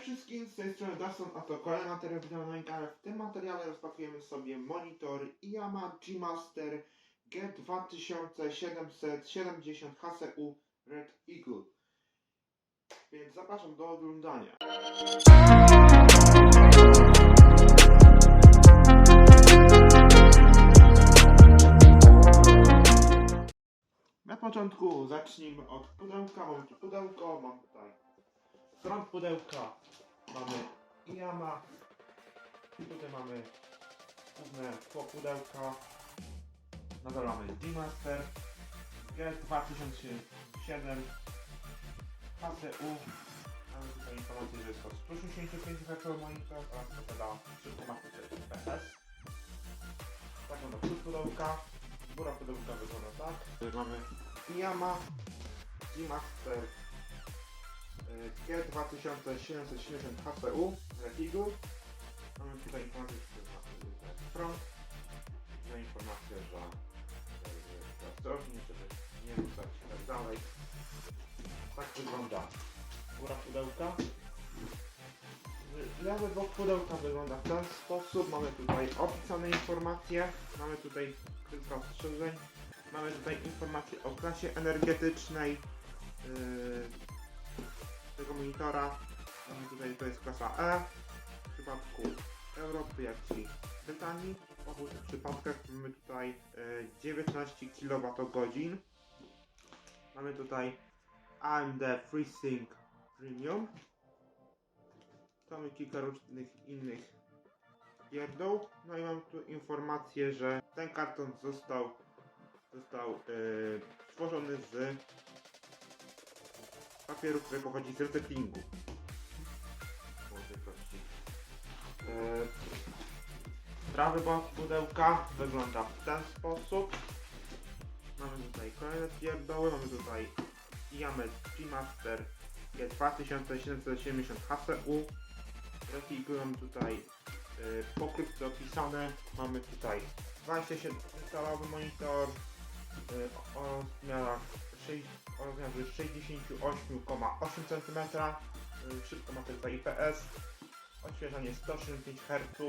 Wszystkim, z tej strony Dawson, a to kolejny materiał wideo na kanale. W tym materiale rozpakujemy sobie monitor Yamaha G-Master G2770 HCU Red Eagle. Więc zapraszam do oglądania. Na początku zacznijmy od pudełka. Mamy tu pudełko, mam tutaj front pudełka, mamy Yama, tutaj mamy główne tło pudełka, na dole mamy G-Master, G2007, HCU, mamy tutaj informację, że jest to 165 Hz monitor oraz posiada 3,5 FPS. Tak wygląda przód pudełka, góra pudełka wygląda tak. Mamy Yama, G-Master, G2770 HPU Refigu. Mamy tutaj informację, że jest front. Tutaj informację, że że ostrożnie, żeby nie rzucać i tak dalej. Tak wygląda góra pudełka. Lewy bok pudełka wygląda w ten sposób. Mamy tutaj opisane informacje. Mamy tutaj kilka ostrzeżeń. Mamy tutaj informacje o klasie energetycznej. Yy, monitora. Tutaj, to jest klasa E. W przypadku Europy, jak i Brytanii. W obu tych przypadkach mamy tutaj e, 19 kWh. Mamy tutaj AMD FreeSync Premium. Mamy kilka różnych innych pierdół. No i mam tu informację, że ten karton został został e, stworzony z papieru, który pochodzi z recyklingu. E, prawy bok pudełka wygląda w ten sposób. Mamy tutaj kolejne pierdoły, mamy tutaj Yamaha G-Master G2770 HCU. Refigują tutaj e, pokrótce opisane. Mamy tutaj 27 calowy monitor e, o rozmiarach 6, o rozmiarze 68,8 cm, y, szybko ma tylko IPS, odświeżanie 165 Hz, y,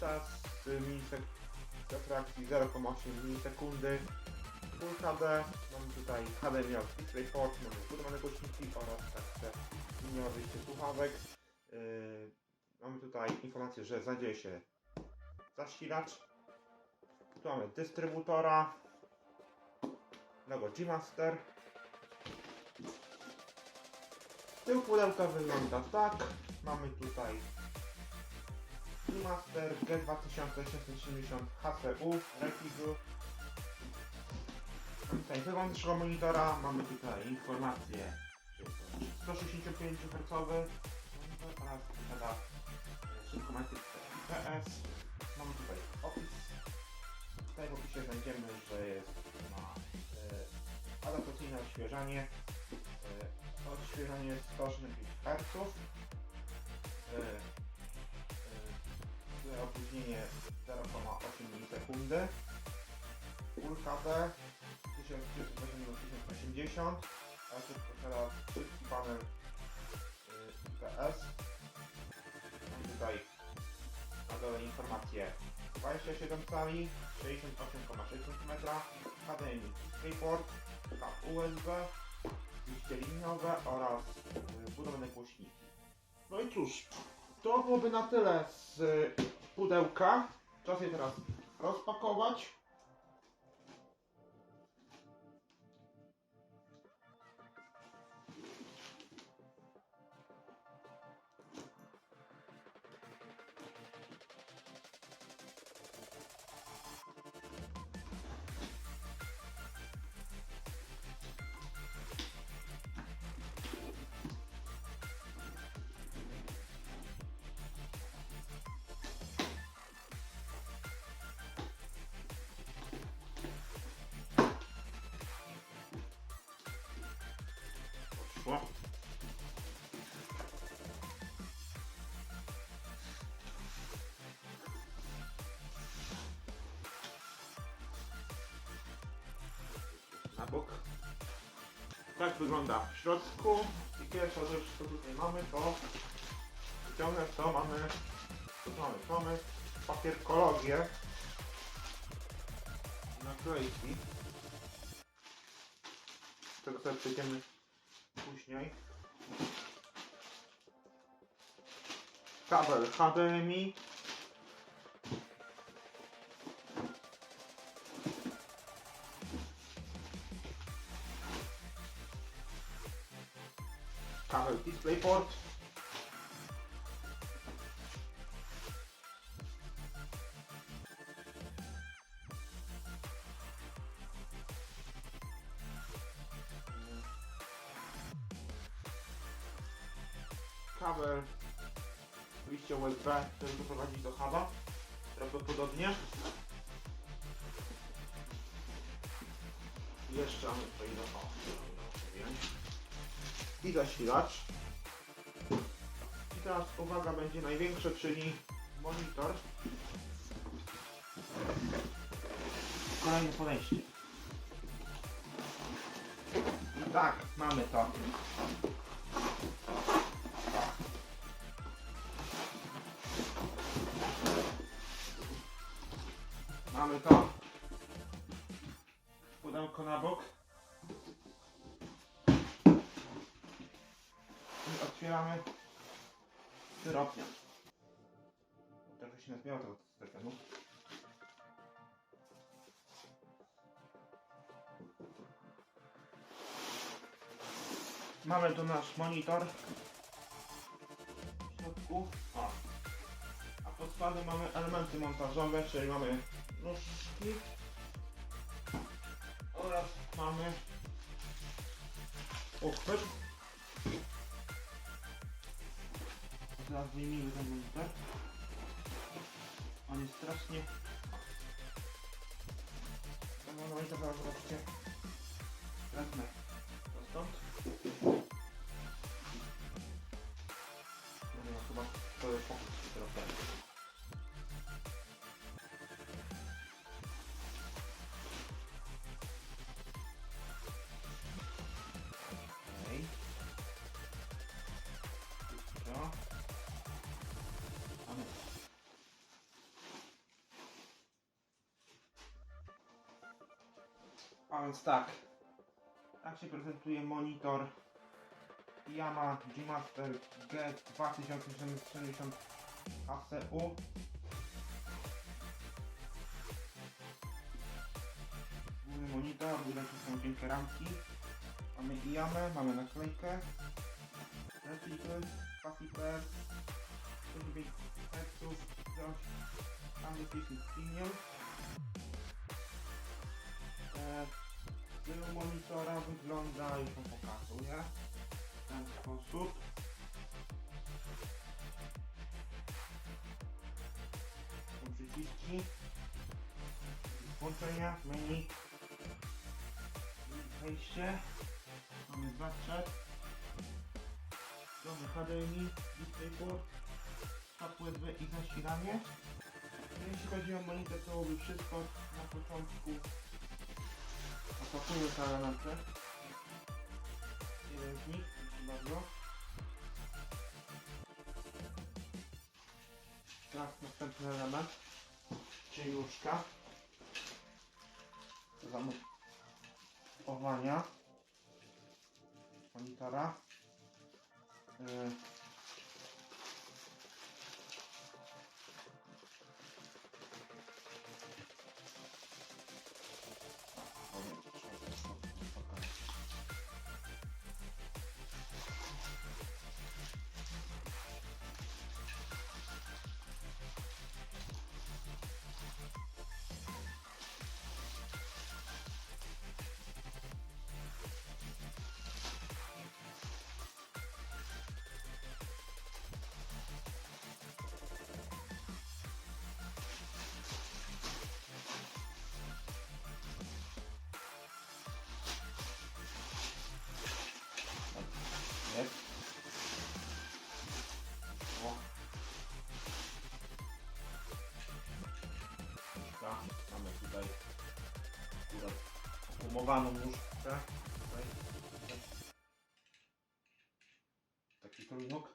czas refrakcji 0,8 milisekundy, Full HD, mamy tutaj HDMI DisplayPort, mamy wbudowane głośniki oraz także liniowe wyjście słuchawek. Y, Mamy tutaj informację, że znajdzie się zasilacz. Tu mamy dystrybutora, logo G-Master. Tył pudełka wygląda tak. Mamy tutaj G-Master G2770 HCU. Mamy tutaj wygląd naszego monitora. Mamy tutaj informacje, że jest to 165 Hz oraz posiada szybkometryczne PS. Mamy tutaj opis w opisie znajdziemy, że jest e, adaptacyjne odświeżanie. E, odświeżanie 165 Hz. E, e, opóźnienie 0,8 milisekundy. Full HD 1380 a też posiada szybki panel e, IPS. Mam tutaj na dole informacje 27 cali, 68,6 cm, HDMI DisplayPort, kab USB, liście liniowe oraz y, budowane głośniki. No i cóż, to byłoby na tyle z y, pudełka. Czas je teraz rozpakować. Bok. Tak wygląda w środku. pierwsza rzecz, co tutaj mamy, to wyciągnę to, mamy, co mamy? Tu mamy papierkologię, naklejki, tego sobie przejdziemy później. Kabel HDMI, kabel DisplayPort, kabel wyjście USB, który doprowadzi do huba prawdopodobnie. Jeszcze mamy tutaj do o, i zasilacz. I teraz uwaga będzie największe, czyli monitor. Kolejne podejście. I tak, mamy to. Mamy to. Pudełko na bok. Się tego. Mamy tu nasz monitor. W środku. O. A pod spodem mamy elementy montażowe, czyli mamy nóżki oraz mamy uchwyt. Teraz wyjmijmy ten monitor. On jest strasznie... Ten monitor zaraz zobaczycie. Wezmę to stąd. No chyba to jest fokus trochę. A więc tak. Tak się prezentuje monitor Yamaha G-Master G2070 ACU. Główny monitor, widać są wielkie ramki. Mamy IAMę, mamy naklejkę. Repliky, Pacifer, 109 Hz, coś. Tam jest jakiś premium. Z tyłu monitora wygląda, już wam pokazuję, w ten sposób. Są przyciski, włączenia, menu, wejście, mamy zaczep, mamy HDMI, DisplayPort, hub USB i zasilanie. Jeśli chodzi o monitor, to byłoby wszystko na początku. Opakuję te elementy. Jeden z nich, proszę bardzo. Teraz następny element, czyli łóżka. Zamontowania monitora. Yy. gumowaną nóżkę. Tutaj. Taki trójnóg.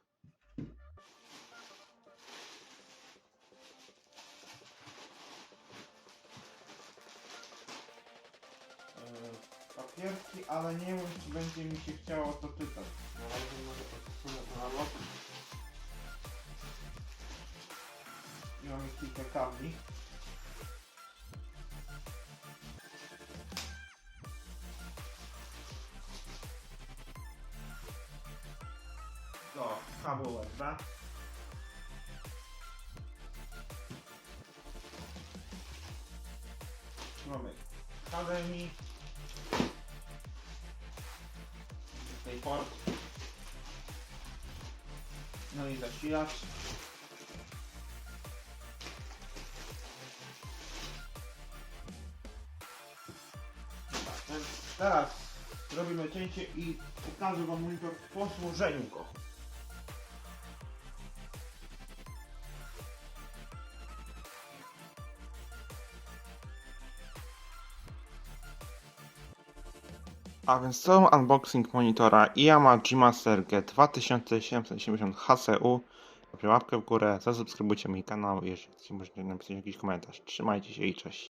E, papierki, ale nie wiem czy będzie mi się chciało to czytać. Na razie może podsunę na lot. I mamy kilka kabli. Kablu USB. Mamy HDMI. Tutaj port. No i zasilacz. Więc teraz robimy cięcie i pokażę wam monitor po złożeniu go. A więc to unboxing monitora Yamaha G-Master G2770 HCU. Łapkę w górę, zasubskrybujcie mój kanał, jeżeli możecie napisać jakiś komentarz. Trzymajcie się i cześć.